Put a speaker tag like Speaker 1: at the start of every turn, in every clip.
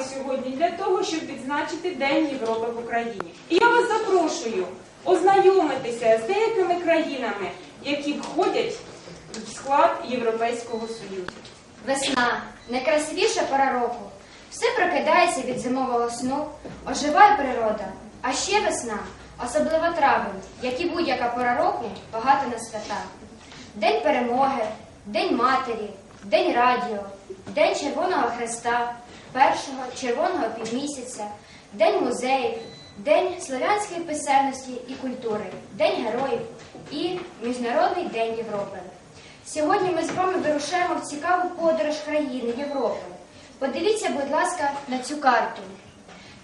Speaker 1: з вами сьогодні для того, щоб відзначити День Європи в Україні. І я вас запрошую ознайомитися з деякими країнами, які входять в склад Європейського Союзу.
Speaker 2: Весна найкрасивіша пора року. Все прокидається від зимового сну, оживає природа. А ще весна, особливо травень, як і будь-яка пора року, багато на свята. День перемоги, День матері, День радіо, День Червоного Хреста, першого червоного півмісяця, День музеїв, День славянської писемності і культури, День героїв і Міжнародний день Європи. Сьогодні ми з вами вирушаємо в цікаву подорож країни Європи. Подивіться, будь ласка, на цю карту.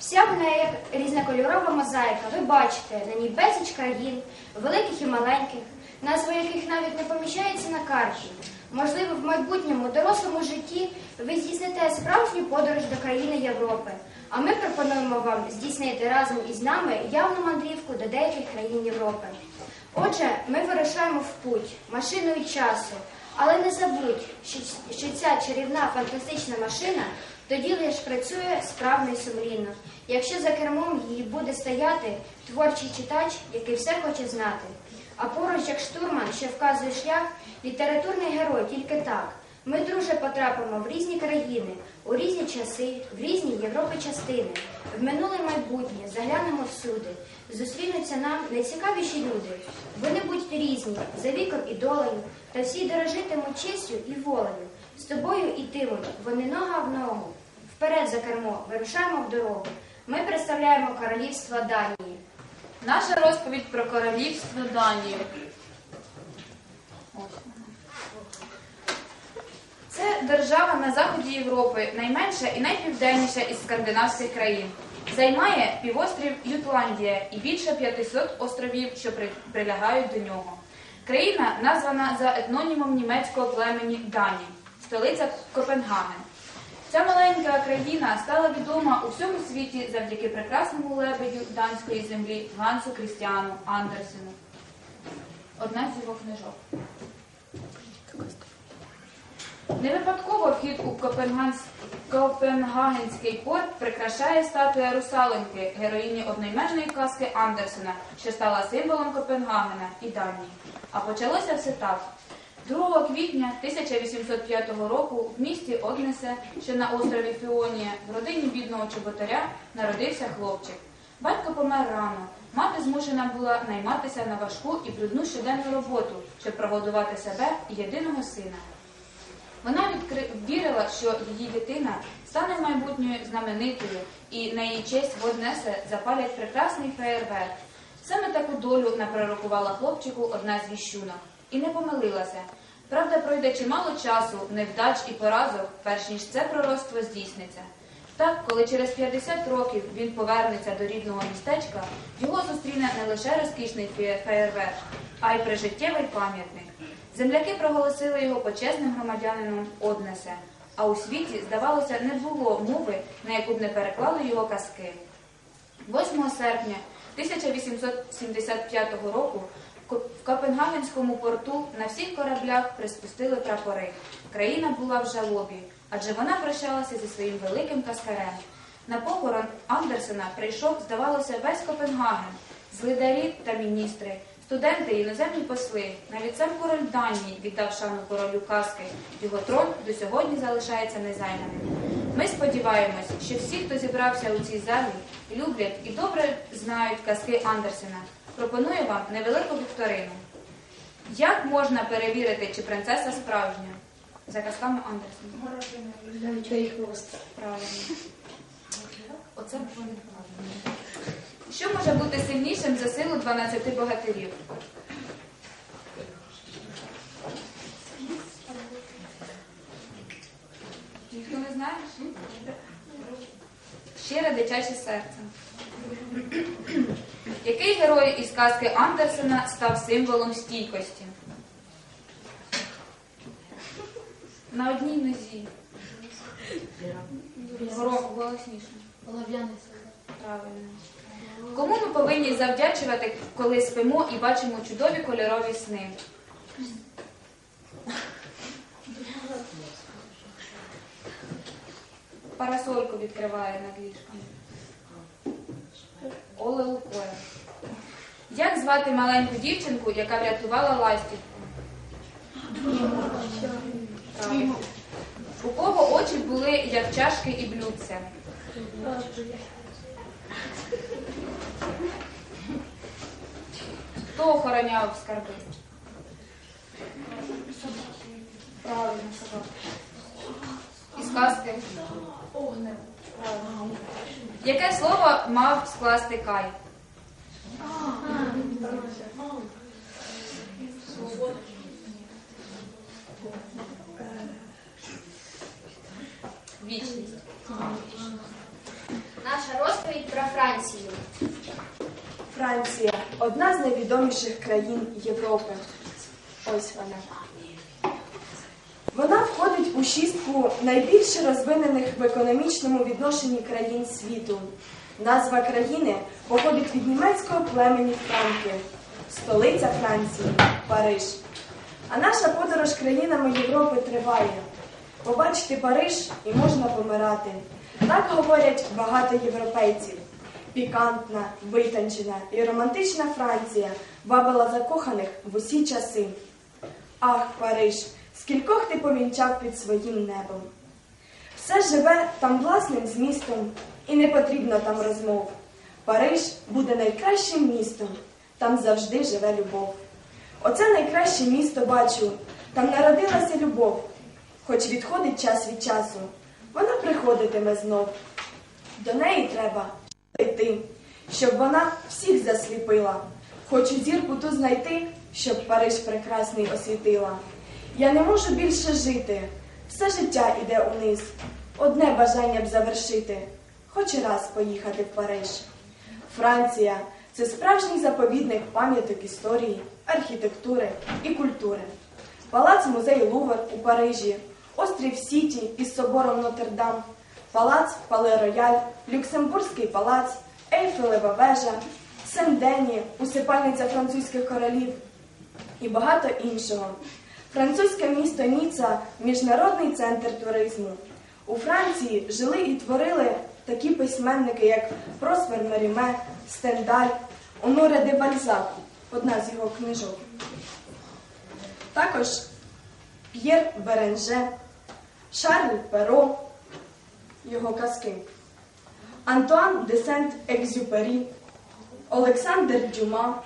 Speaker 2: Вся вона як різнокольорова мозаїка. Ви бачите на ній безліч країн, великих і маленьких, назви яких навіть не поміщаються на карті. Можливо, в майбутньому дорослому житті ви здійсните справжню подорож до країни Європи. А ми пропонуємо вам здійснити разом із нами явну мандрівку до деяких країн Європи. Отже, ми вирушаємо в путь машиною часу, але не забудь, що, ця чарівна фантастична машина тоді лише працює справно і сумлінно, якщо за кермом її буде стояти творчий читач, який все хоче знати. А поруч, як штурман, що вказує шлях, літературний герой тільки так. Ми, друже, потрапимо в різні країни, у різні часи, в різні Європи частини, в минуле майбутнє, заглянемо всюди. Зустрінуться нам найцікавіші люди. Вони будуть різні, за віком і долею, та всі дорожитимуть честю і волею. З тобою ітимуть, вони нога в ногу. Вперед за кермо, вирушаємо в дорогу. Ми представляємо королівство Данії.
Speaker 3: Наша розповідь про королівство Данії. Це держава на заході Європи, найменша і найпівденніша із скандинавських країн. Займає півострів Ютландія і більше 500 островів, що прилягають до нього. Країна названа за етнонімом німецького племені Дані, столиця Копенгаген. Ця маленька країна стала відома у всьому світі завдяки прекрасному лебедю данської землі Гансу Крістіану Андерсену. Одна з його книжок. Не випадково вхід у Копенганс- Копенгагенський порт прикрашає статуя русалоньки, героїні одноіменної казки Андерсена, що стала символом Копенгагена і Данії. А почалося все так. 2 квітня 1805 року в місті Однесе, що на острові Фіонія, в родині бідного чоботаря народився хлопчик. Батько помер рано. Мати змушена була найматися на важку і брудну щоденну роботу, щоб прогодувати себе і єдиного сина. Вона відкри... вірила, що її дитина стане майбутньою знаменитою, і на її честь в Однесе запалять прекрасний феєрверк. Саме таку долю напророкувала хлопчику одна з віщунок. І не помилилася. Правда, пройде чимало часу, невдач і поразок, перш ніж це пророцтво здійсниться. Так, коли через 50 років він повернеться до рідного містечка, його зустріне не лише розкішний феє- феєрверк, а й прижиттєвий пам'ятник. Земляки проголосили його почесним громадянином Однесе, а у світі, здавалося, не було мови, на яку б не переклали його казки. 8 серпня 1875 року в Копенгагенському порту на всіх кораблях приспустили прапори. Країна була в жалобі, адже вона прощалася зі своїм великим каскарем. На похорон Андерсена прийшов, здавалося, весь Копенгаген, злидарі та міністри, студенти і іноземні посли. Навіть сам король Данії віддав шану королю казки. Його трон до сьогодні залишається незайманим. Ми сподіваємось, що всі, хто зібрався у цій залі, люблять і добре знають казки Андерсена. Пропоную вам невелику вікторину. Як можна перевірити, чи принцеса справжня? За казками Андерсена. Правильно. Оце було неправильно. Що може бути сильнішим за силу 12 богатирів? Ніхто не знає? Щире дитяче серце. Який герой із казки Андерсена став символом стійкості? На одній нозі. Гро- Голосніше. Правильно. Кому ми повинні завдячувати, коли спимо і бачимо чудові кольорові сни? парасольку відкриває над ліжком. Оле Лукоя. Як звати маленьку дівчинку, яка врятувала ластівку? У кого очі були, як чашки і блюдця? Хто охороняв скарби? Правильно, собака. Із казки? Огнем. Яке слово мав скласти Кай? Вічність.
Speaker 2: Наша розповідь про Францію.
Speaker 4: Франція одна з найвідоміших країн Європи. Ось вона. Вона входить у шістку найбільш розвинених в економічному відношенні країн світу. Назва країни походить від німецького племені Франки, столиця Франції Париж. А наша подорож країнами Європи триває. Побачити Париж і можна помирати. Так говорять багато європейців. Пікантна, витончена і романтична Франція бавила закоханих в усі часи. Ах, Париж, скількох ти повінчав під своїм небом. Все живе там власним змістом, і не потрібно там розмов. Париж буде найкращим містом, там завжди живе любов. Оце найкраще місто бачу, там народилася любов. Хоч відходить час від часу, вона приходитиме знов. До неї треба йти, щоб вона всіх засліпила. Хочу зірку ту знайти, щоб Париж прекрасний освітила. Я не можу більше жити, все життя іде униз. Одне бажання б завершити, хоч раз поїхати в Париж. Франція це справжній заповідник пам'яток історії, архітектури і культури. Палац музей Лувр у Парижі, острів Сіті із собором Нотр-Дам, палац Пале Рояль, Люксембурзький палац, Ейфелева вежа, Сен-Дені, усипальниця французьких королів і багато іншого. Французьке місто Ніца міжнародний центр туризму. У Франції жили і творили такі письменники, як Проспер Меріме, Стендаль, Оноре де Бальзак, одна з його книжок. Також П'єр Беренже, Шарль Перо, його казки, Антуан де Сент-Екзюпері, Олександр Дюма,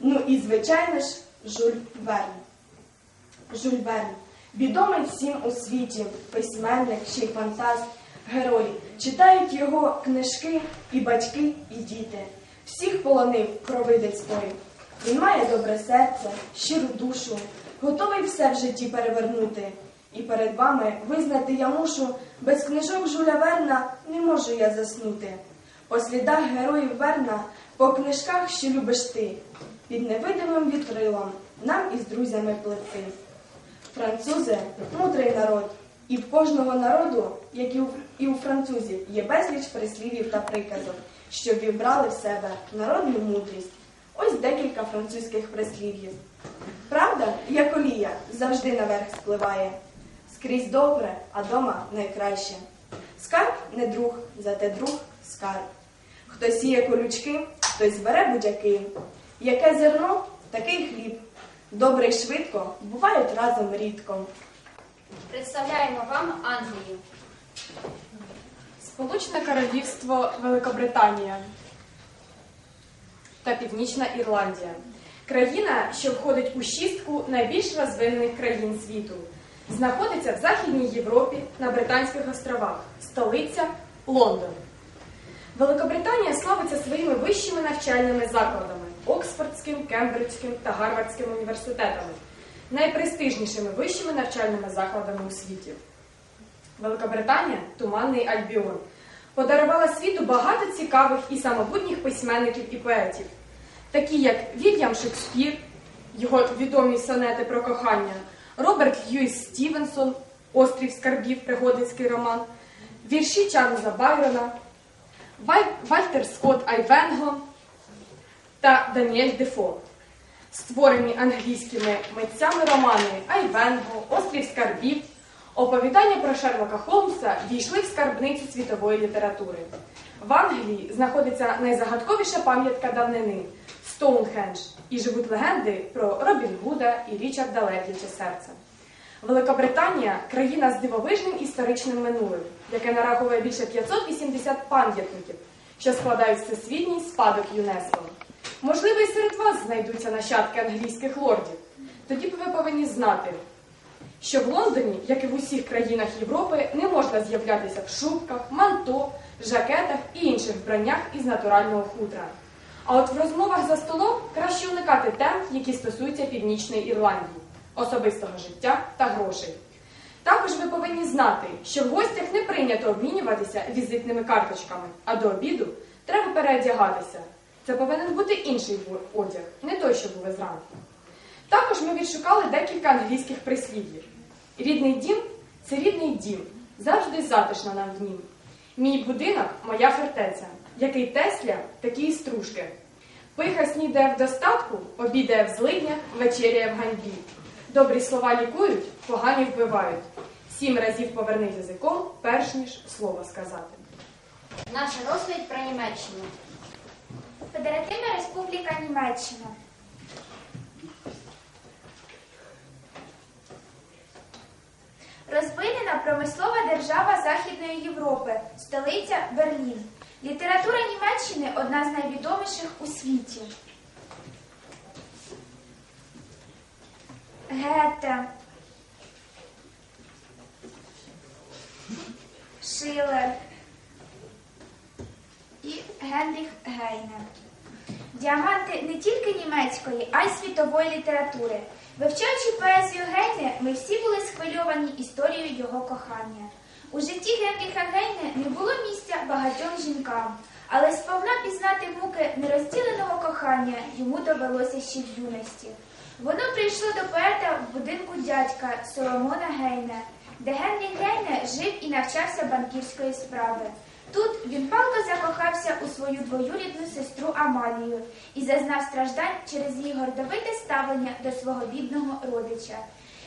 Speaker 4: ну і, звичайно ж, Жюль Верн. Жюль Верн. Відомий всім у світі, письменник, ще й фантаст, герой. Читають його книжки і батьки, і діти. Всіх полонив кровидець той. Він має добре серце, щиру душу, готовий все в житті перевернути. І перед вами визнати я мушу, без книжок Жуля Верна не можу я заснути. По слідах героїв Верна, по книжках, що любиш ти, під невидимим вітрилом нам із друзями пливти. Французи мудрий народ, і в кожного народу, як і у, і у французів, є безліч прислів'їв та приказок, що вібрали в себе народну мудрість. Ось декілька французьких прислів'їв. Правда, як олія, завжди наверх спливає. Скрізь добре, а дома найкраще. Скарб не друг, зате друг скарб. Хто сіє колючки, той збере будяки. Яке зерно, такий хліб. Добре й швидко бувають разом рідко.
Speaker 2: Представляємо вам Англію.
Speaker 5: Сполучене Королівство Великобританія та Північна Ірландія. Країна, що входить у шістку найбільш розвинених країн світу. Знаходиться в Західній Європі на Британських островах. Столиця Лондон. Великобританія славиться своїми вищими навчальними закладами Оксфордським, Кембриджським та Гарвардським університетами, найпрестижнішими вищими навчальними закладами у світі. Великобританія Туманний Альбіон подарувала світу багато цікавих і самобутніх письменників і поетів, такі як Вільям Шекспір, його відомі сонети про кохання, Роберт Льюіс Стівенсон, Острів скарбів, пригодницький роман, вірші Чарльза Байрона, Вальтер Скотт Айвенго та Даніель Дефо, створені англійськими митцями романи Айвенго, Острів скарбів, Оповідання про Шерлока Холмса війшли в скарбницю світової літератури. В Англії знаходиться найзагадковіша пам'ятка давнини Стоунхендж, і живуть легенди про Робін Гуда і Річарда Легліча серця. Великобританія країна з дивовижним історичним минулим, яке нараховує більше 580 пам'ятників, що складають всесвітній спадок ЮНЕСКО. Можливо, і серед вас знайдуться нащадки англійських лордів. Тоді б ви повинні знати, що в Лондоні, як і в усіх країнах Європи, не можна з'являтися в шубках, манто, жакетах і інших вбраннях із натурального хутра. А от в розмовах за столом краще уникати тем, які стосуються Північної Ірландії, особистого життя та грошей. Також ви повинні знати, що в гостях не прийнято обмінюватися візитними карточками, а до обіду треба переодягатися. Це повинен бути інший одяг, не той, що були зранку. Також ми відшукали декілька англійських прислів'їв. Рідний дім це рідний дім, завжди затишно нам в нім. Мій будинок моя фортеця, який Тесля, такі і стружки. Пиха снідає в достатку, обідає в злиднях, вечеряє в ганьбі. Добрі слова лікують, погані вбивають. Сім разів поверни язиком, перш ніж слово сказати.
Speaker 2: Наша розповідь про Німеччину.
Speaker 6: Федеративна Республіка Німеччина. Розвинена промислова держава Західної Європи, столиця Берлін. Література Німеччини одна з найвідоміших у світі. Гете, Шилер і Генріх Гейне. Діаманти не тільки німецької, а й світової літератури. Вивчаючи поезію Гейне, ми всі були схвильовані історією його кохання. У житті Генріха Гейне не було місця багатьом жінкам, але сповна пізнати муки нерозділеного кохання йому довелося ще в юності. Воно прийшло до поета в будинку дядька Соломона Гейне, де Генріх Гейне жив і навчався банкірської справи. Тут він палко закохався у свою двоюрідну сестру Амалію і зазнав страждань через її гордовите ставлення до свого бідного родича.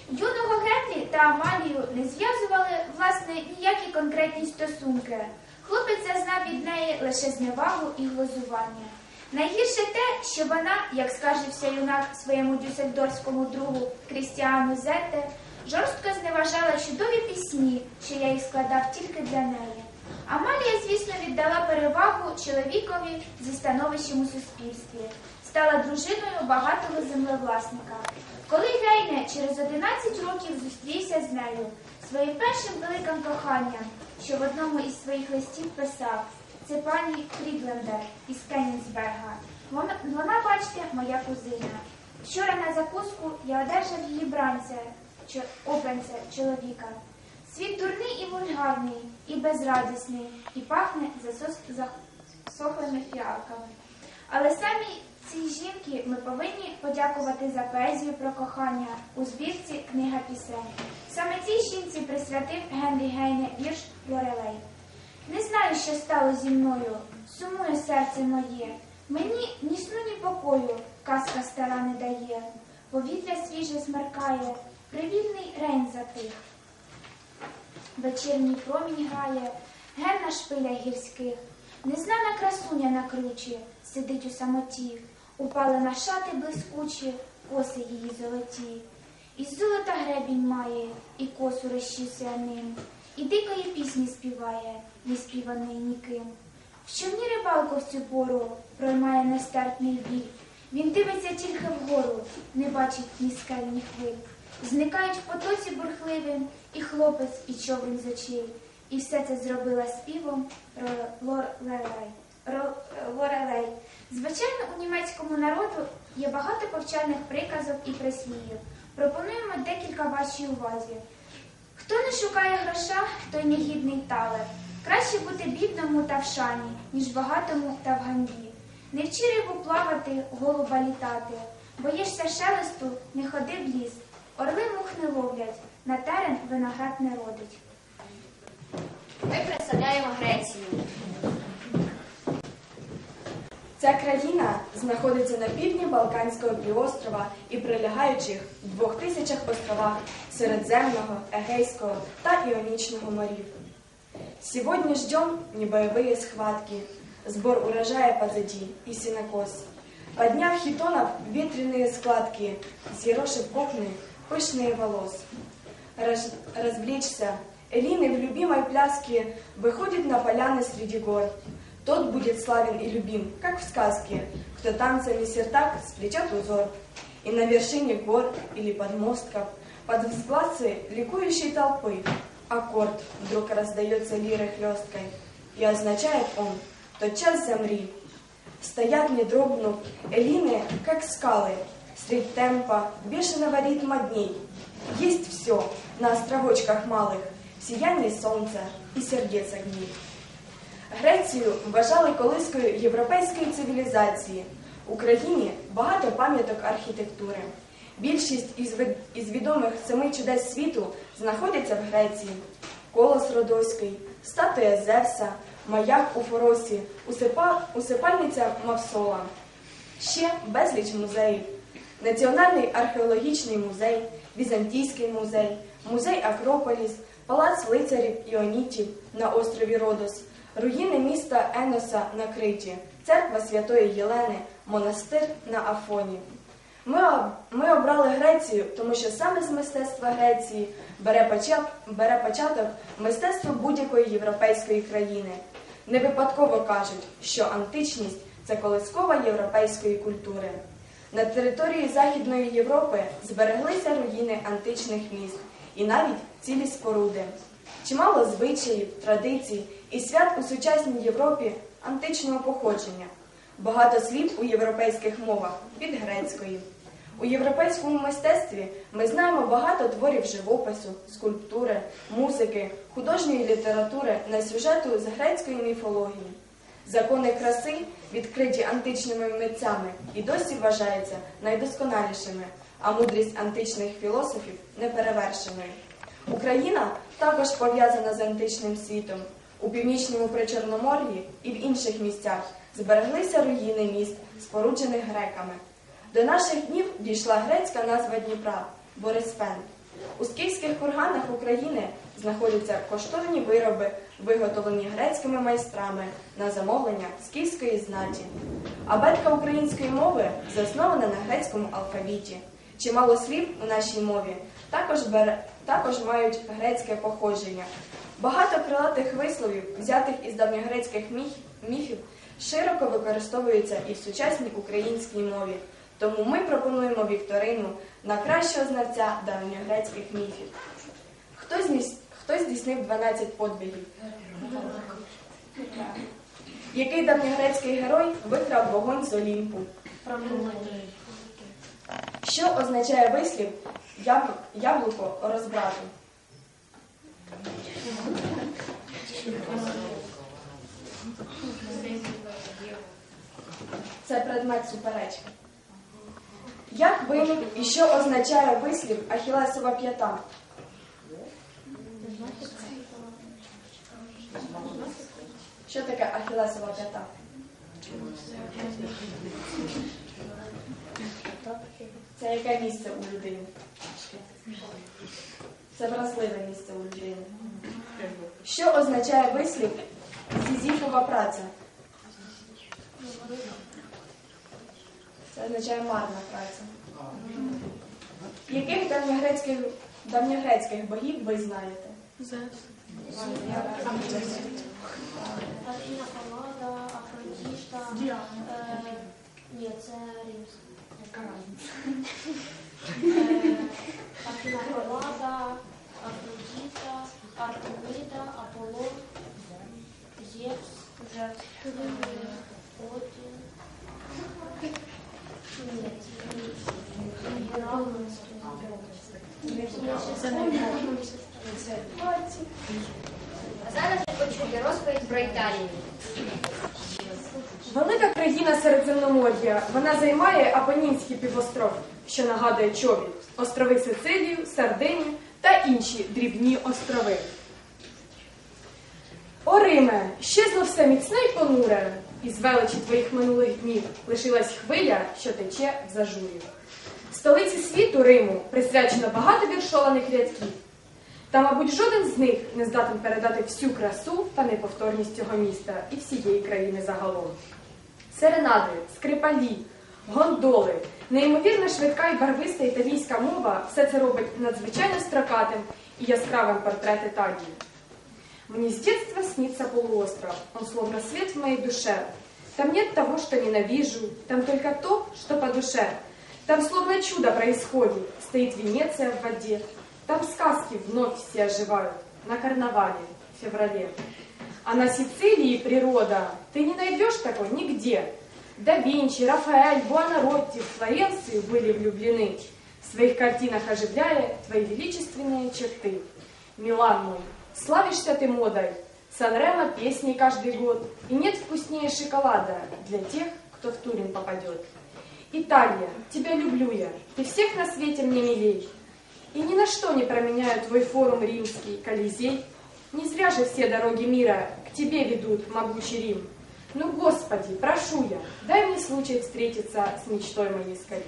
Speaker 6: Юного Генрі та Амалію не зв'язували власне ніякі конкретні стосунки. Хлопець зазнав від неї лише зневагу і глузування. Найгірше те, що вона, як скаржився юнак своєму дюссельдорфському другу Крістіану Зетте, жорстко зневажала чудові пісні, що я їх складав тільки для неї. Амалія, звісно, віддала перевагу чоловікові зі становищем у суспільстві, стала дружиною багатого землевласника. Коли Гейне через 11 років зустрівся з нею, своїм першим великим коханням, що в одному із своїх листів писав, це пані Фрідлендер із Кенігсберга. Вона, вона, бачите, моя кузина. Вчора на закуску я одержав її бранця, обранця чоловіка. Світ дурний і вульгарний, і безрадісний, і пахне засохлими фіалками. Але самі цій жінки ми повинні подякувати за поезію про кохання у збірці Книга пісень. Саме цій жінці присвятив Генрі Гейне вірш Лорелей. Не знаю, що стало зі мною, сумує серце моє. Мені ні сну, ні покою казка стара не дає. Повітря свіже смеркає, привільний рейн затих. Вечірній промінь грає, ген на шпилях гірських. Незнана красуня на кручі сидить у самоті, упали на шати блискучі, коси її золоті. І золота гребінь має, і косу розчісує ним, і дикої пісні співає, не співаної ніким. В човні рибалку в пору проймає нестерпний біль. Він дивиться тільки вгору, не бачить ні скель, ні хвиль. Зникають в потоці бурхливим і хлопець, і човен з очей. І все це зробила співом Лорелей. Лорелей. Звичайно, у німецькому народу є багато повчальних приказок і прислів'їв. Пропонуємо декілька вашій увазі. Хто не шукає гроша, той негідний талер. Краще бути бідному та в шані, ніж багатому та в ганьбі. Не вчи рибу плавати, голуба літати. Боїшся шелесту, не ходи в ліс. Орли мух не ловлять, на терен виноград не родить.
Speaker 2: Ми представляємо Грецію.
Speaker 4: Ця країна знаходиться на півдні Балканського півострова і прилягаючих двох тисячах островах Середземного, Эгейского та Ионичного морів. Сегодня ждем небоевые схватки, сбор урожая позади и сенокос. Подняв хитонов ветреные складки, съерошив копны пышные волос. Раз- развлечься, Элины в любимой пляске выходит на поляны среди гор. Тот будет славен и любим, как в сказке, кто танцами сертак сплетет узор. И на вершине гор или подмостков, под взгласы ликующей толпы, аккорд вдруг раздается лирой хлесткой, и означает он «тотчас замри». Стоят, не дрогнув, Элины, как скалы, средь темпа, бешеного ритма дней. Есть все на островочках малых, сияние солнца і сердець огнів. Грецію вважали колискою європейської цивілізації. В Україні багато пам'яток архітектури. Більшість із відомих семи чудес світу знаходяться в Греції. Колос Родоський, статуя Зевса, маяк у Форосі, усипа, усипальниця Мавсола. Ще безліч музеїв. Національний археологічний музей, Візантійський музей, музей Акрополіс, палац лицарів Іонітів на острові Родос, руїни міста Еноса на Криті, церква Святої Єлени, монастир на Афоні. Ми, ми обрали Грецію, тому що саме з мистецтва Греції бере, почат, бере початок мистецтво будь-якої європейської країни. Не випадково кажуть, що античність це колискова європейської культури. На території Західної Європи збереглися руїни античних міст і навіть цілі споруди. Чимало звичаїв, традицій і свят у сучасній Європі античного походження. Багато слів у європейських мовах від грецької. У європейському мистецтві ми знаємо багато творів живопису, скульптури, музики, художньої літератури на сюжету з грецької міфології. Закони краси, відкриті античними митцями, і досі вважаються найдосконалішими, а мудрість античних філософів неперевершеною. Україна також пов'язана з античним світом. У північному Причорномор'ї і в інших місцях збереглися руїни міст, споруджених греками. До наших днів дійшла грецька назва Дніпра Борисфен. У скіфських курганах України знаходяться коштовні вироби, виготовлені грецькими майстрами на замовлення скіфської знаті. Абетка української мови заснована на грецькому алфавіті. Чимало слів у нашій мові також, бере, також мають грецьке походження. Багато крилатих висловів, взятих із давньогрецьких міф- міфів, широко використовуються і в сучасній українській мові. Тому ми пропонуємо вікторину на кращого знавця давньогрецьких міфів. Хто, зніс- хто здійснив 12 подвигів? Який давньогрецький герой викрав вогонь з Олімпу? Що означає вислів яблуко розбрату? Це предмет суперечки. Як виник і що означає вислів Ахілесова п'ята? Що таке Ахілесова п'ята? Це яке місце у людини? Це вразливе місце у людини. Що означає вислів Сізіфова праця? Це означає марна праця. Яких давньогрецьких, давньогрецьких богів ви знаєте?
Speaker 7: Афіна Паллада, Афродіта. Е, ні, це римська. Е,
Speaker 2: Італію.
Speaker 5: Велика країна Середземномор'я. Вона займає Апенінський півостров, що нагадує човін, острови Сицилію, Сардинію та інші дрібні острови. О Риме, щезло все міцне й понуре, із величі твоїх минулих днів лишилась хвиля, що тече в зажурі. Столиці світу Риму присвячено багато віршованих рядків. Та, мабуть, жоден з них не здатен передати всю красу та неповторність цього міста і всієї країни загалом. Серенади, скрипалі, гондоли, неймовірно швидка і барвиста італійська мова все це робить надзвичайно строкатим і яскравим портрет Италии. Мне с детства снится полуостров, он словно свет в моей душе. Там нет того, что ненавижу, там только то, что по душе. Там словно чудо происходит, стоит Венеция в воде. Там сказки вновь все оживают, на карнавале в феврале. А на Сицилии природа ты не найдешь такой нигде. Да Винчи, Рафаэль, Буонаротти в Флоренцию были влюблены, в своих картинах оживляя твои величественные черты. Милан мой, славишься ты модой, Санремо песни каждый год, и нет вкуснее шоколада для тех, кто в Турин попадет. Италия, тебя люблю я, ты всех на свете мне милей, и ни на что не променяю твой форум римский, Колизей. Не зря же все дороги мира к тебе ведут, могучий Рим. Ну, Господи, прошу я, дай мне случай встретиться з мечтой моєї скорі.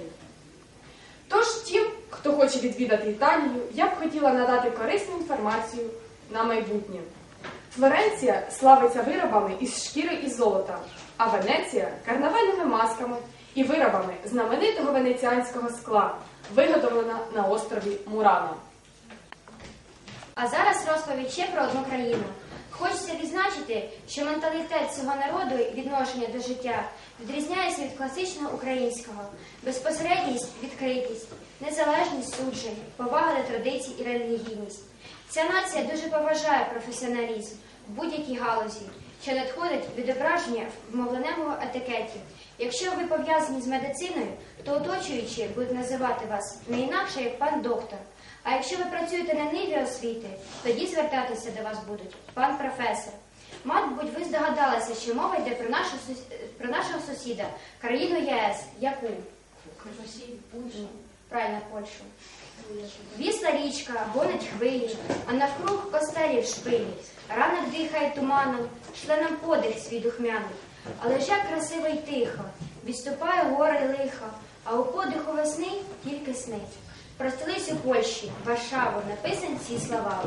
Speaker 5: Тож тим, хто хоче відвідати Італію, я б хотіла надати корисну інформацію на майбутнє. Флоренція славиться виробами із шкіри і золота, а Венеція карнавальними масками І виробами знаменитого венеціанського скла, виготовлена на острові Мурано.
Speaker 2: А зараз розповідь ще про одну країну. Хочеться відзначити, що менталітет цього народу і відношення до життя відрізняється від класичного українського. Безпосередність, відкритість, незалежність суджень, повага до традицій і релігійність. Ця нація дуже поважає професіоналізм в будь-якій галузі, що надходить відображення в мовленому етикеті. Якщо ви пов'язані з медициною, то оточуючі будуть називати вас не інакше, як пан доктор. А якщо ви працюєте на ниві освіти, тоді звертатися до вас будуть пан професор. Мабуть, ви здогадалися, що мова йде про, нашу, про нашого сусіда, країну ЄС, яку? Ні, Правильно, Польщу. Вісла річка, гонить хвилі, а навкруг костелів шпилі. Ранок дихає туманом, шле нам подих свій духмяний. Але ж як красиво й тихо, відступає горе й лихо, а у подиху весни тільки снить. Про столицю Польщі, Варшаву, написані ці слова.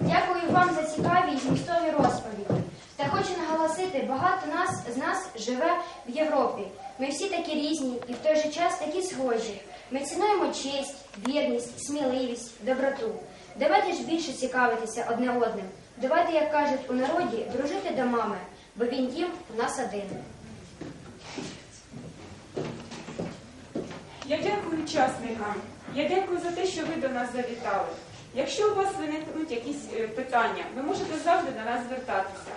Speaker 2: Дякую вам за цікаві і змістові розповіді. Та хочу наголосити, багато нас з нас живе в Європі. Ми всі такі різні і в той же час такі схожі. Ми цінуємо честь, вірність, сміливість, доброту. Давайте ж більше цікавитися одне одним. Давайте, як кажуть у народі, дружити до мами, бо він дім у нас один.
Speaker 1: Я дякую учасникам. Я дякую за те, що ви до нас завітали. Якщо у вас виникнуть якісь е, питання, ви можете завжди до нас звертатися.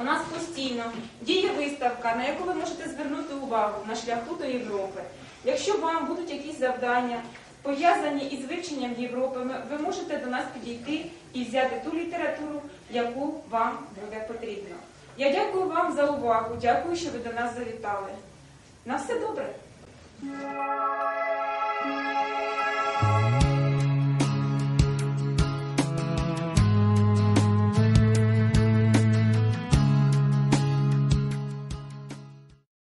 Speaker 1: У нас постійно діє виставка, на яку ви можете звернути увагу на шляху до Європи. Якщо вам будуть якісь завдання, пов'язані із вивченням Європи, ви можете до нас підійти і взяти ту літературу, яку вам буде потрібно. Я дякую вам за увагу, дякую, що ви до нас завітали. На все добре.